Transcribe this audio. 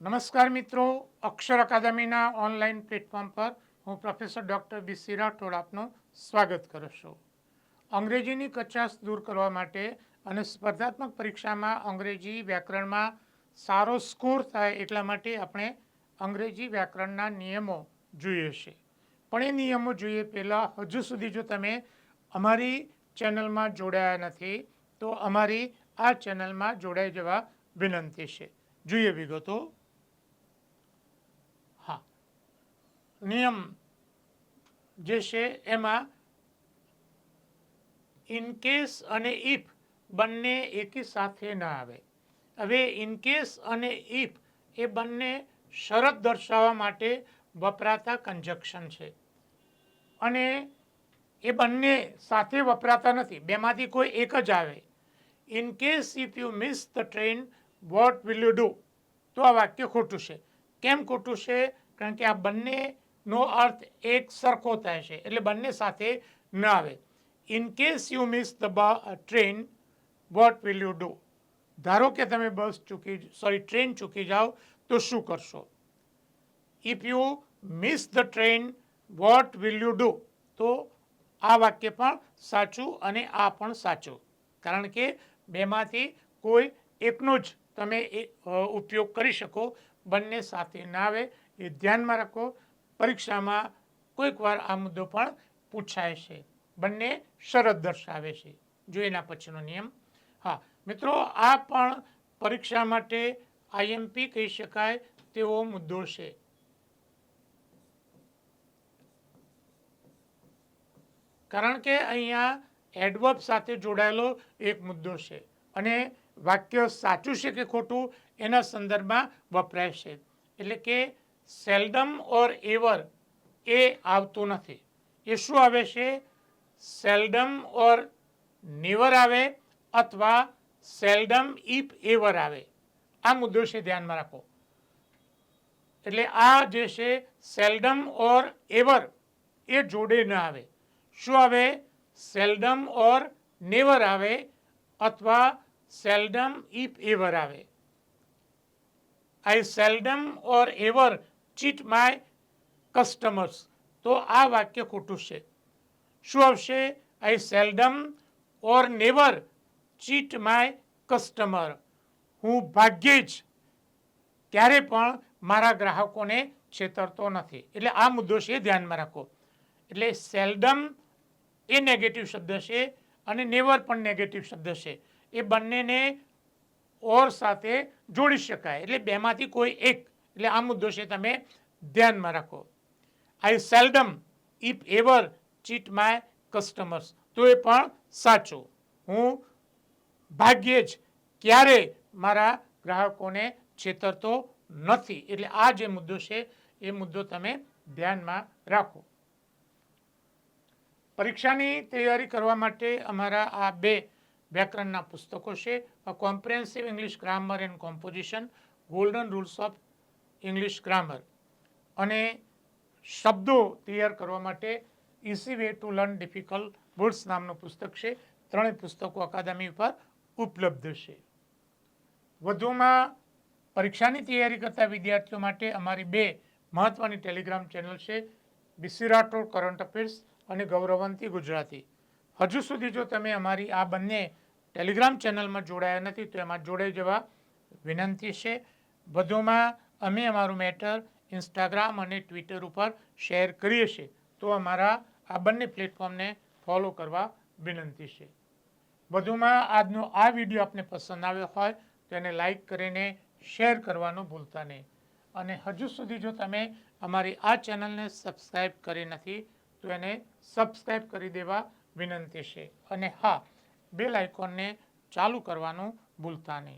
નમસ્કાર મિત્રો, અક્ષર અકાદમીના online platform પર હું પ્રોફેસર ડૉક્ટર બી રાઠોડ આપનું સ્વાગત કરું છું. અંગ્રેજીની કચાશ દૂર કરવા માટે અને સ્પર્ધાત્મક પરીક્ષામાં અંગ્રેજી વ્યાકરણમાં સારો સ્કોર થાય એટલા માટે આપણે અંગ્રેજી વ્યાકરણના નિયમો જોઈએ છે. પણ એ નિયમો જોઈએ પહેલાં હજુ સુધી જો તમે અમારી ચેનલમાં જોડાયા નથી, તો અમારી આ ચેનલમાં જોડાઈ જવા વિનંતી છે. જોઈએ વિગતો હા નિયમ જે છે એમાં ઇનકેસ અને ઇફ બંને એકી સાથે ના આવે. હવે ઇનકેસ અને ઇફ એ બંને શરત દર્શાવવા માટે વપરાતા કન્જક્શન છે. અને એ બંને સાથે વપરાતા નથી. બેમાંથી કોઈ એક જ આવે. In case if you miss the train what will you do તો આ વાક્ય ખોટું છે. કેમ ખોટું છે? કારણ કે આ બંનેનો અર્થ એક સરખો થાય છે એટલે બંને સાથે ન આવે. In case you miss the train what will you do ધારો કે તમે બસ ચૂકી સોરી ટ્રેન ચૂકી જાઓ તો શું કરશો? If you miss the train what will you do તો આ વાક્ય પણ સાચું અને આ પણ સાચું. કારણ કે બેમાંથી કોઈ એકનો જ તમે એ, ઉપયોગ કરી શકો બંને સાથે ના આવે. એ ધ્યાનમાં રાખો. પરીક્ષામાં કોઈક વાર આ મુદ્દો પણ પૂછાય છે. બંને શરત દર્શાવે છે. જો એના પછીનો નિયમ. હા, મિત્રો, આ પણ પરીક્ષા માટે આઈએમપી કહી શકાય તેવો મુદ્દો છે. કારણ કે અહીંયા એડવર્બ સાથે જોડાયેલો એક મુદ્દો છે અને વાક્ય સાચું છે કે ખોટું એના સંદર્ભમાં વપરાય છે. એટલે કે સેલ્ડમ ઓર એવર એ આવતું નથી. એ શું આવે છે, સેલ્ડમ ઓર નેવર આવે અથવા સેલ્ડમ ઇફ એવર આવે. આ મુદ્દો છે ધ્યાનમાં રાખો. એટલે આ જે છે, સેલ્ડમ ઓર એવર એ જોડે ન આવે. શું આવે? સેલ્ડમ ઓર નેવર આવે અથવા સેલ્ડમ ઇફ એવર આવે. I seldom or ever cheat my customers તો આ વાક્ય ખોટું છે. શું આવશે? I seldom or never cheat my customer હું ભાગ્યે જ ક્યારે પણ મારા ગ્રાહકોને છેતરતો નથી. એટલે આ મુદ્દો છે ધ્યાનમાં રાખો. એટલે સેલ્ડમ એ નેગેટિવ શબ્દ છે અને નેવર પણ નેગેટિવ શબ્દ છે. એ બંનેને ઓર સાથે જોડી શકાય. એટલે બેમાંથી કોઈ એક એટલે આ મુદ્દો છે તમે ધ્યાનમાં રાખો. I seldom if ever cheat my customers તો એ પણ સાચું. હું ભાગ્યે જ ક્યારે મારા ગ્રાહકોને છેતરતો નથી. એટલે આ જે મુદ્દો છે, એ મુદ્દો તમે ધ્યાનમાં રાખો. પરીક્ષાની તૈયારી કરવા માટે અમારા આ બે વ્યાકરણના પુસ્તકો છે comprehensive English grammar and composition golden rules of English grammar અને શબ્દો તૈયાર કરવા માટે easy way to learn difficult words નામનું પુસ્તક છે. ત્રણેય પુસ્તકો અકાદમી ઉપર ઉપલબ્ધ છે. વધુમાં પરીક્ષાની તૈયારી કરતા વિદ્યાર્થીઓ માટે અમારી બે મહત્ત્વની ટેલિગ્રામ ચેનલ છે બીસી રાઠોડ કરંટ અફેર્સ અને ગૌરવંતી ગુજરાતી. હજુ સુધી જો તમે અમારી આ બંને ટેલિગ્રામ ચેનલમાં જોડાયા નથી, તો એમાં જોડાઈ જવા વિનંતી છે. વધુમાં અમે અમારું મેટર ઇન્સ્ટાગ્રામ અને ટ્વિટર ઉપર શેર કરીએ છીએ. તો અમારા આ બંને પ્લેટફોર્મને ફોલો કરવા વિનંતી છે. વધુમાં આજનો આ વીડિયો આપને પસંદ આવ્યો હોય તો એને લાઈક કરીને શેર કરવાનું ભૂલતા નહીં. અને હજુ સુધી જો તમે અમારી આ ચેનલને સબસ્ક્રાઈબ કરી નથી, તો એને સબસ્ક્રાઈબ કરી દેવા વિનંતી છે. અને હા બેલ આઇકોનને ચાલુ કરવાનું ભૂલતા નહીં.